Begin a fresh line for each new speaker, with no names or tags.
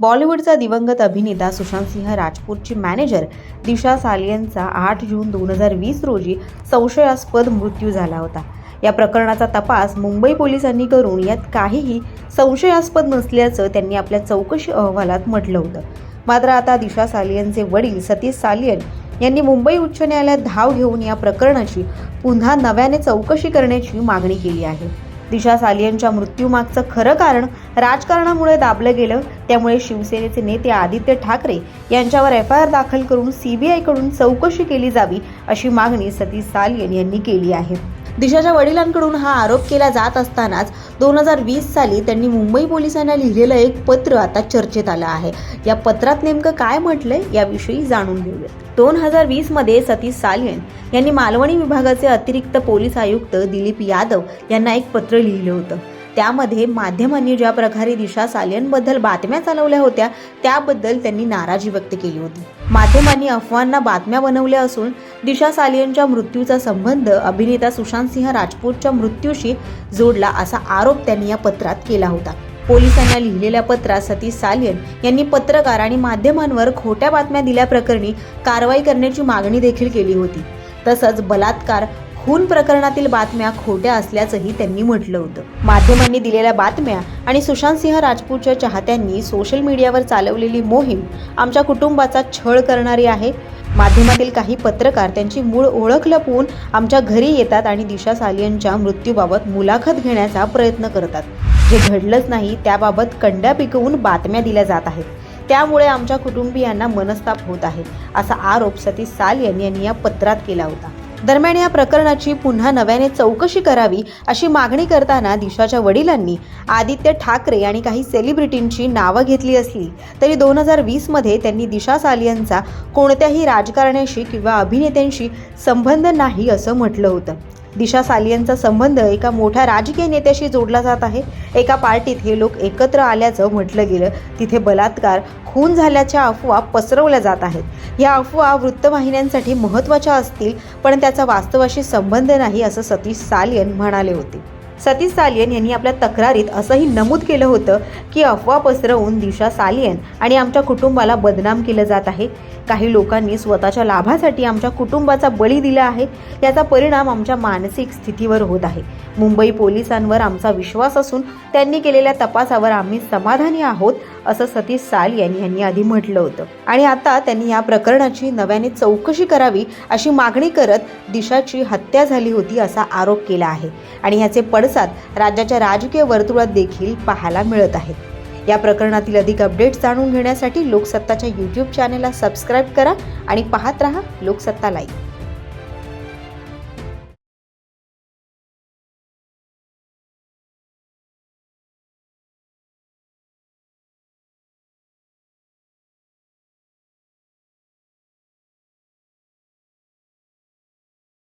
बॉलिवूडचा दिवंगत अभिनेता सुशांत सिंह राजपूतची मॅनेजर दिशा सालियनचा आठ जून दोन हजार वीस रोजी संशयास्पद मृत्यू झाला होता. या प्रकरणाचा तपास मुंबई पोलिसांनी करून यात काहीही संशयास्पद नसल्याचं त्यांनी आपल्या चौकशी अहवालात म्हटलं होतं. मात्र आता दिशा सालियनचे वडील सतीश सालियन यांनी मुंबई उच्च न्यायालयात धाव घेऊन या प्रकरणाची पुन्हा नव्याने चौकशी करण्याची मागणी केली आहे. दिशा सालियनच्या मृत्यूमागचं खरं कारण राजकारणामुळे दाबलं गेलं. त्यामुळे शिवसेनेचे नेते आदित्य ठाकरे यांच्यावर एफ आय आर दाखल करून सीबीआयकडून चौकशी केली जावी अशी मागणी सतीश सालियन यांनी केली आहे. दिशाच्या वडिलांकडून हा आरोप केला जात असतानाच दोन हजार वीस साली त्यांनी मुंबई पोलिसांना लिहिलेलं एक पत्र आता चर्चेत आलं आहे. या पत्रात नेमकं काय म्हटलंय याविषयी जाणून घेऊया दोन हजार वीसमध्ये सतीश सालियन यांनी मालवणी विभागाचे अतिरिक्त पोलीस आयुक्त दिलीप यादव यांना एक पत्र लिहिलं होतं. त्यामध्ये माध्यमांनी ज्या प्रकारे दिशा सालियनबद्दल बातम्या चालवल्या होत्या त्याबद्दल त्यांनी नाराजी व्यक्त केली होती. माध्यमांनी अफवांना बातम्या बनवल्या असून दिशा सालियनच्या मृत्यूचा संबंध अभिनेता सुशांत सिंह राजपूतच्या मृत्यूशी जोडला असा आरोप त्यांनी या पत्रात केला होता. पोलिसांना लिहिलेल्या पत्रात सतीश सालियन यांनी पत्रकार आणि माध्यमांवर खोट्या बातम्या दिल्याप्रकरणी कारवाई करण्याची मागणी देखील केली होती. तसंच बलात्कार खून प्रकरणातील बातम्या खोट्या असल्याचंही त्यांनी म्हटलं होतं. माध्यमांनी दिलेल्या बातम्या आणि सुशांत सिंह राजपूतच्या चाहत्यांनी सोशल मीडियावर चालवलेली मोहीम आमच्या कुटुंबाचा छळ करणारी आहे. माध्यमातील काही पत्रकार त्यांची मूळ ओळख लपवून आमच्या घरी येतात आणि दिशा सालियनच्या मृत्यूबाबत मुलाखत घेण्याचा प्रयत्न करतात. जे घडलंच नाही त्याबाबत कंड्या पिकवून बातम्या दिल्या जात आहेत. त्यामुळे आमच्या कुटुंबियांना मनस्ताप होत आहे असा आरोप सतीश साल यांनी या पत्रात केला होता. दरम्यान या प्रकरणाची पुन्हा नव्याने चौकशी करावी अशी मागणी करताना दिशाच्या वडिलांनी आदित्य ठाकरे आणि काही सेलिब्रिटींची नावं घेतली असली तरी दोन हजार वीसमध्ये त्यांनी दिशा सालियनचा कोणत्याही राजकारण्याशी किंवा अभिनेत्यांशी संबंध नाही असं म्हटलं होतं. दिशा सालियनचा संबंध एका मोठ्या राजकीय नेत्याशी जोडला जात आहे. एका पार्टीत हे लोक एकत्र आल्याचं म्हटलं गेलं. तिथे बलात्कार खून झाल्याच्या अफवा पसरवल्या जात आहेत. या अफवा वृत्तवाहिन्यांसाठी महत्त्वाच्या असतील पण त्याचा वास्तवाशी संबंध नाही असं सतीश सालियन म्हणाले होते. सतीश सालियन यांनी आपल्या तक्रारीत असंही नमूद केलं होतं की अफवा पसरवून दिशा सालियन आणि आमच्या कुटुंबाला बदनाम केलं जात आहे. काही लोकांनी स्वतःच्या लाभासाठी आमच्या कुटुंबाचा बळी दिला आहे. याचा परिणाम आमच्या मानसिक स्थितीवर होत आहे. मुंबई पोलिसांवर आमचा विश्वास असून त्यांनी केलेल्या तपासावर आम्ही समाधानी आहोत असं सतीश सालियन यांनी आधी म्हटलं होतं. आणि आता त्यांनी या प्रकरणाची नव्याने चौकशी करावी अशी मागणी करत दिशाची हत्या झाली होती असा आरोप केला आहे. आणि ह्याचे पडसाद राज्याच्या राजकीय वर्तुळात देखील पाहायला मिळत आहेत या प्रकरणातील अधिक अपडेट्स जाणून घेण्यासाठी लोकसत्ताच्या यूट्यूब चॅनेलला सबस्क्राईब करा आणि पाहत रहा लोकसत्ता लाईव्ह